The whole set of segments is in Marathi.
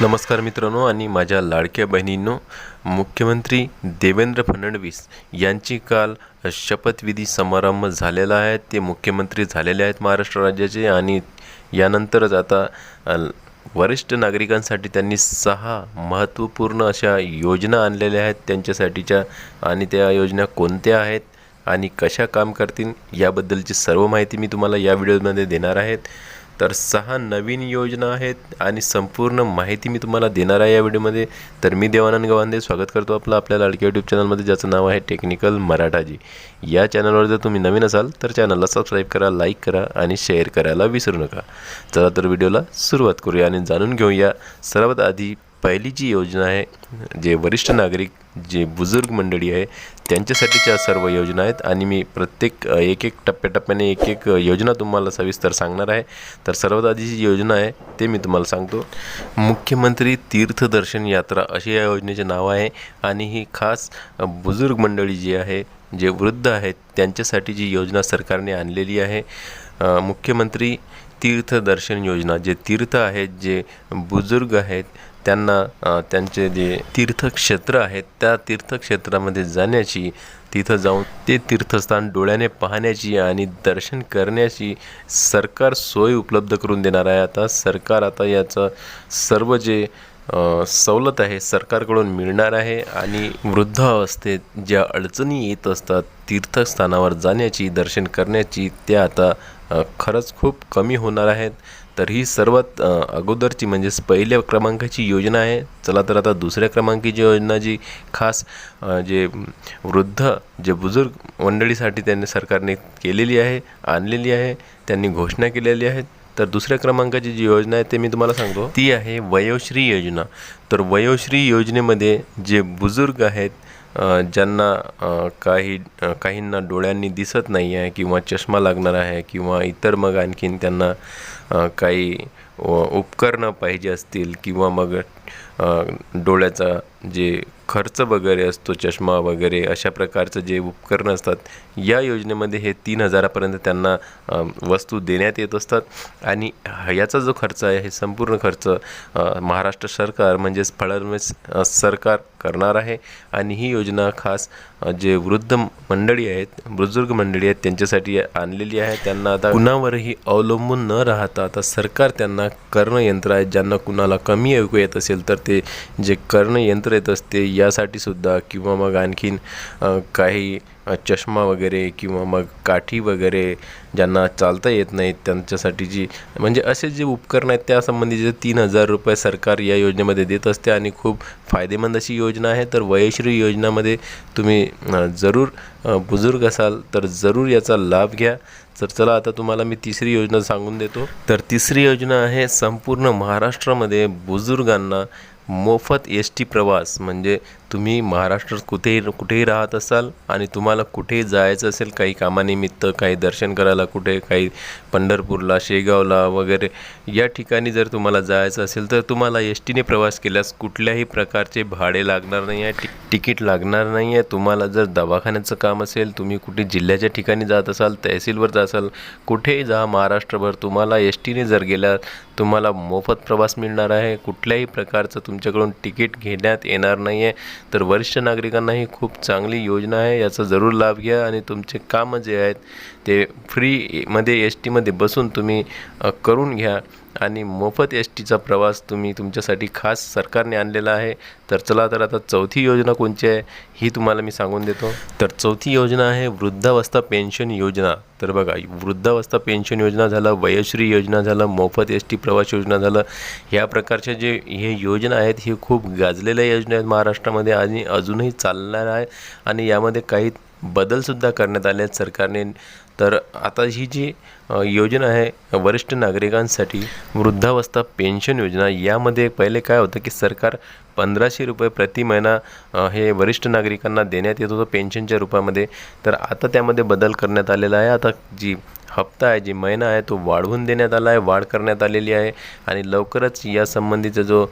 नमस्कार मित्रांनो आणि माझ्या लाडक्या बहिणींनो मुख्यमंत्री देवेंद्र फडणवीस यांची काल शपथविधी समारंभ झालेला आहे. ते मुख्यमंत्री झालेले आहेत महाराष्ट्र राज्याचे आणि यानंतरच आता वरिष्ठ नागरिकांसाठी त्यांनी सहा महत्त्वपूर्ण अशा योजना आणलेल्या आहेत त्यांच्यासाठीच्या. आणि त्या योजना कोणत्या आहेत आणि कशा काम करतील याबद्दलची सर्व माहिती मी तुम्हाला या व्हिडिओमध्ये देणार आहेत तर सहा नवीन योजना आहेत आणि संपूर्ण माहिती मी तुम्हाला देणार आहे या व्हिडिओमध्ये. तर मी देवानंद गवांदे स्वागत करतो आपलं आपल्या लाडक्या यूट्यूब चॅनलमध्ये ज्याचं नाव आहे टेक्निकल मराठाजी या चॅनलवर जर तुम्ही नवीन असाल तर चॅनलला सबस्क्राईब करा लाईक करा आणि शेअर करायला विसरू नका. चला तर व्हिडिओला सुरुवात करूया आणि जाणून घेऊया. सर्वात आधी पहिली जी योजना आहे जे वरिष्ठ नागरिक जे बुजुर्ग मंडळी आहे त्यांच्यासाठीच्या सर्व योजना आहेत आणि मी प्रत्येक एक एक टप्प्याटप्प्याने एक एक योजना तुम्हाला सविस्तर सांगणार आहे. तर सर्वात आधी जी योजना आहे ते मी तुम्हाला सांगतो. मुख्यमंत्री तीर्थदर्शन यात्रा अशी या योजनेचे नाव आहे आणि ही खास बुजुर्ग मंडळी जी आहे जे वृद्ध आहेत त्यांच्यासाठी जी योजना सरकारने आणलेली आहे मुख्यमंत्री तीर्थदर्शन योजना. जे तीर्थ आहेत जे बुजुर्ग आहेत त्यांना त्यांचे जे तीर्थक्षेत्र आहेत त्या तीर्थक्षेत्रामध्ये जाण्याची तिथं जाऊन ते तीर्थस्थान डोळ्याने पाहण्याची आणि दर्शन करण्याची सरकार सोय उपलब्ध करून देणार आहे. आता सरकार आता याचं सर्व जे सवलत आहे सरकारकडून मिळणार आहे आणि वृद्धावस्थेत ज्या अडचणी येत असतात तीर्थस्थानावर जाण्याची दर्शन करण्याची त्या आता खरंच खूप कमी होणार आहेत. तर ही सर्वात अगोदरची म्हणजेच पहिल्या क्रमांकाची योजना आहे. चला तर आता दुसऱ्या क्रमांकाची योजना जी खास जे वृद्ध जे बुजुर्ग मंडळीसाठी त्यांनी सरकारने केलेली आहे आणलेली आहे त्यांनी घोषणा केलेली आहे. तर दुसऱ्या क्रमांकाची जी योजना आहे ते मी तुम्हाला सांगतो. ती आहे वयोश्री योजना. तर वयोश्री योजनेमध्ये जे बुजुर्ग आहेत ज्यांना काही काहींना डोळ्यांनी दिसत नाही आहे किंवा चष्मा लागणार आहे किंवा इतर मग आणखीन त्यांना काही व- उपकरणं पाहिजे असतील किंवा मग डोळ्याचा जे खर्च वगैरे असतो चष्मा वगैरे अशा प्रकारचं जे उपकरणं असतात या योजनेमध्ये हे तीन हजारापर्यंत त्यांना वस्तू देण्यात येत असतात. आणि याचा जो खर्च आहे हे संपूर्ण खर्च महाराष्ट्र सरकार म्हणजेच फडणवीस सरकार करणार आहे. आणि ही योजना खास जे वृद्ध मंडळी आहेत बुजुर्ग मंडळी आहेत त्यांच्यासाठी आणलेली आहे. त्यांना आता कुणावरही अवलंबून न राहता आता सरकार त्यांना कर्णयंत्र आहेत ज्यांना कुणाला कमी ऐकू येत असेल तर ते जे कर्णयंत्र येत असते यासाठी सुद्धा किंवा मग आणखीन काही चष्मा वगैरे किंवा मग काठी वगैरे ज्यांना चालता येत नाहीत त्यांच्यासाठी जी म्हणजे असे जे उपकरण आहेत त्यासंबंधीचे तीन हजार रुपये सरकार या योजनेमध्ये देत असते आणि खूप फायदेमंद अशी योजना आहे. तर वयश्री योजनामध्ये तुम्ही जरूर बुजुर्ग असाल तर जरूर याचा लाभ घ्या. तर चला आता तुम्हाला मी तिसरी योजना सांगून देतो. तर तिसरी योजना आहे संपूर्ण महाराष्ट्रामध्ये बुजुर्गांना मोफत एस टी प्रवास म्हणजे तुम्ही महाराष्ट्रात कुठेही कुठेही राहत असाल आणि तुम्हाला कुठेही जायचं असेल काही कामानिमित्त काही दर्शन करायला कुठे काही पंढरपूरला शेगावला वगैरे या ठिकाणी जर तुम्हाला जायचं असेल तर तुम्हाला एस टीने प्रवास केल्यास कुठल्याही प्रकारचे भाडे लागणार नाही आहे ति तिकीट लागणार नाही आहे तुम्हाला जर दवाखान्याचं काम असेल तुम्ही कुठे जिल्ह्याच्या ठिकाणी जात असाल तहसीलवर जात असाल कुठेही जा महाराष्ट्रभर तुम्हाला एस टीने जर गेल्या तुम्हाला मोफत प्रवास मिळणार आहे. कुठल्याही प्रकारचं तुमच्याकडून तिकीट घेण्यात येणार नाही आहे तर वरिष्ठ नागरिकांना ही खूप चांगली योजना आहे याचा जरूर लाभ घ्या आणि तुमचे कामं जे आहेत ते फ्रीमध्ये एस टीमध्ये बसून तुम्ही करून घ्या. आणि मोफत एस टीचा प्रवास तुम्ही तुमच्यासाठी खास सरकारने आणलेला आहे. तर चला तर आता चौथी योजना कोणची आहे ही तुम्हाला मी सांगून देतो. तर चौथी योजना आहे वृद्धावस्था पेन्शन योजना. तर बघा वृद्धावस्था पेन्शन योजना झालं वयश्री योजना झालं मोफत एस टी प्रवास योजना झालं. ह्या प्रकारच्या जे हे योजना आहेत हे खूप गाजलेल्या योजना आहेत महाराष्ट्रामध्ये आणि अजूनही चालणार आहे. आणि यामध्ये काही बदलसुद्धा करण्यात आले आहेत सरकारने. तर आता ही जी योजना आहे वरिष्ठ नागरिकांसाठी वृद्धावस्था पेन्शन योजना यामध्ये पहिले काय होतं की सरकार पंधराशे रुपये प्रति महिना हे वरिष्ठ नागरिकांना देण्यात येत होतं पेन्शनच्या रूपामध्ये. तर आता त्यामध्ये बदल करण्यात आलेला आहे. आता जी हप्ता आहे जी महिना आहे तो वाढवून देण्यात आला आहे वाढ करण्यात आलेली आहे. आणि लवकरच या संबंधीचा जो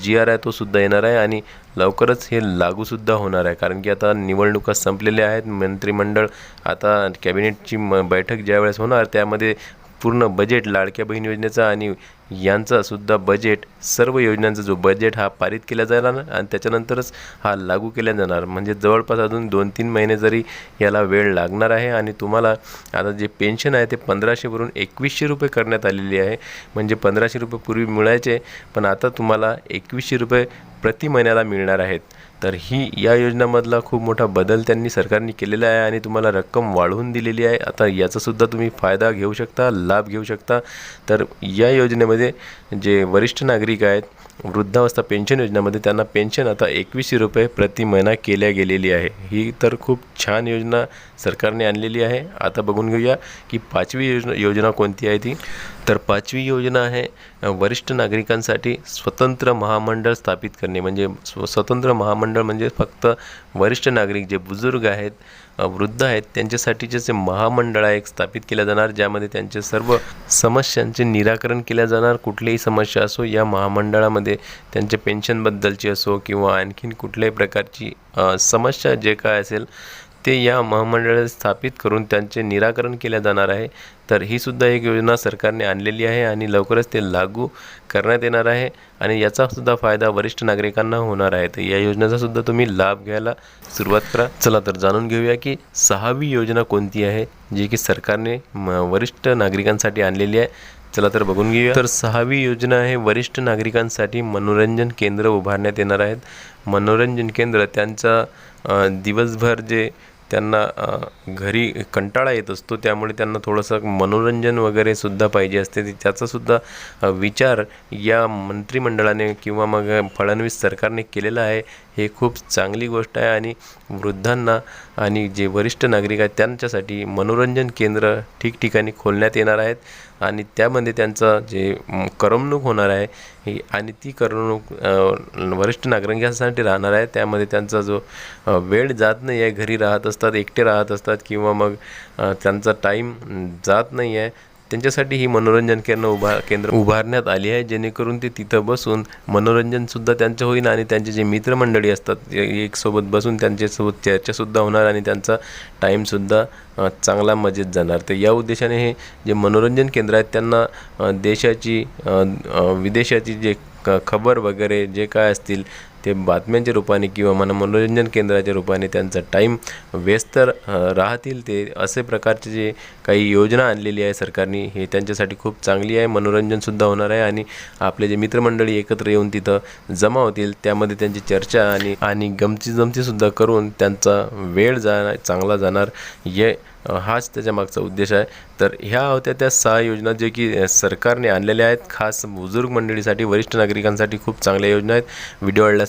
जी आर आहे तो सुद्धा येणार आहे. आणि लवकरच हे लागूसुद्धा होणार आहे. कारण की आता निवडणुका संपलेल्या आहेत. मंत्रिमंडळ आता कॅबिनेटची म बैठक ज्यावेळेस होणार त्यामध्ये पूर्ण बजेट लाडक्या बहीण योजनेचा आणि यांचासुद्धा बजेट सर्व योजनांचा जो बजेट हा पारित केला जाणार आणि त्याच्यानंतरच हा लागू केला जाणार. म्हणजे जवळपास अजून दोन तीन महिने जरी याला वेळ लागणार आहे आणि तुम्हाला आता जे पेन्शन आहे ते पंधराशेवरून एकवीसशे रुपये करण्यात आलेली आहे. म्हणजे पंधराशे रुपये पूर्वी मिळायचे पण आता तुम्हाला एकवीसशे रुपये प्रति महिन्याला मिळणार आहेत. तर ही या योजनामधला खूप मोठा बदल त्यांनी सरकारने केलेला आहे आणि तुम्हाला रक्कम वाढवून दिलेली आहे. आता याचासुद्धा तुम्ही फायदा घेऊ शकता लाभ घेऊ शकता. तर या योजनेमध्ये जे वरिष्ठ नागरिक आहेत वृद्धावस्था पेन्शन योजनामध्ये त्यांना पेन्शन आता एकवीसशे रुपये प्रति महिना केल्या गेलेली आहे. ही तर खूप छान योजना सरकारने आणलेली आहे. आता बघून घेऊया की पाचवी योजना योजना कोणती आहे ती? तर पाचवी योजना आहे वरिष्ठ नागरिकांसाठी स्वतंत्र महामंडळ स्थापित करणे. म्हणजे स्व स्वतंत्र महामंडळ म्हणजे फक्त वरिष्ठ नागरिक जे बुजुर्ग आहेत वृद्ध आहेत त्यांच्यासाठीचे जे महामंडळ आहे एक स्थापित केल्या जाणार ज्यामध्ये त्यांचे सर्व समस्यांचे निराकरण केल्या जाणार. कुठलीही समस्या असो या महामंडळामध्ये त्यांच्या पेन्शनबद्दलची असो किंवा आणखीन कुठल्याही प्रकारची समस्या जे काय असेल ते या महामंडळात स्थापित करून त्यांचे निराकरण केले जाणार आहे. तर ही सुद्धा एक योजना सरकारने आणलेली आहे आणि लवकरच ते लागू करण्यात येणार आहे आणि याचा सुद्धा फायदा वरिष्ठ नागरिकांना होणार आहे. तर या योजनेचा सुद्धा तुम्ही लाभ घ्यायला सुरुवात करा. चला तर जाणून घेऊया की सहावी योजना कोणती आहे जी की सरकारने म- वरिष्ठ नागरिकांसाठी आणलेली आहे. चला तर बघून घेऊया. तर सहावी योजना आहे वरिष्ठ नागरिकांसाठी मनोरंजन केंद्र उभारण्यात येणार आहेत. मनोरंजन केंद्र त्यांचा दिवसभर जे त्यांना घरी कंटाळा येत असतो त्यामुळे त्यांना थोडंसं मनोरंजन वगैरे सुद्धा पाहिजे असते. त्याचासुद्धा विचार या मंत्रिमंडळाने किंवा मग फडणवीस सरकारने केलेला आहे. हे खूप चांगली गोष्ट आहे आणि वृद्धांना आणि जे वरिष्ठ नागरिक आहेत त्यांच्यासाठी मनोरंजन केंद्र ठिकठिकाणी खोलण्यात येणार आहेत आणि त्यामध्ये त्यांचं जे करमणूक होणार आहे आणि ती करमणूक वरिष्ठ नागरिकांसाठी राहणार आहे. त्यामध्ये त्यांचा जो वेळ जात नाही आहे घरी राहत असतात एकटे राहत असतात किंवा मग त्यांचा टाईम जात नाही आहे त्यांच्यासाठी ही मनोरंजन केंद्र उभा केंद्र उभारण्यात आली आहे जेणेकरून ते तिथं बसून मनोरंजनसुद्धा त्यांचं होईल आणि त्यांचे जे मित्रमंडळी असतात एकसोबत बसून त्यांच्यासोबत चर्चासुद्धा होणार आणि त्यांचा टाईमसुद्धा चांगला मजेत जाणार. तर या उद्देशाने हे जे मनोरंजन केंद्र आहेत त्यांना देशाची विदेशाची जे क खबर वगैरे जे काय असतील ते बातम्यांच्या रूपाने किंवा मन मनोरंजन केंद्राच्या रूपाने त्यांचा टाईम व्यस्त राहतील. ते असे प्रकारचे जे काही योजना आणलेली आहे सरकारने हे त्यांच्यासाठी खूप चांगली आहे. मनोरंजनसुद्धा होणार आहे आणि आपले जे मित्रमंडळी एकत्र येऊन तिथं जमा होतील त्यामध्ये त्यांची चर्चा आणि आणि गमती जमतीसुद्धा करून त्यांचा वेळ जा चांगला जाणार. ये हाच त्याच्या मागचा उद्देश आहे. तर ह्या होत्या त्या सहा योजना जे की सरकारने आणलेल्या आहेत. खास बुजुर्ग मंडळीसाठी वरिष्ठ नागरिकांसाठी खूप चांगल्या योजना आहेत. व्हिडिओ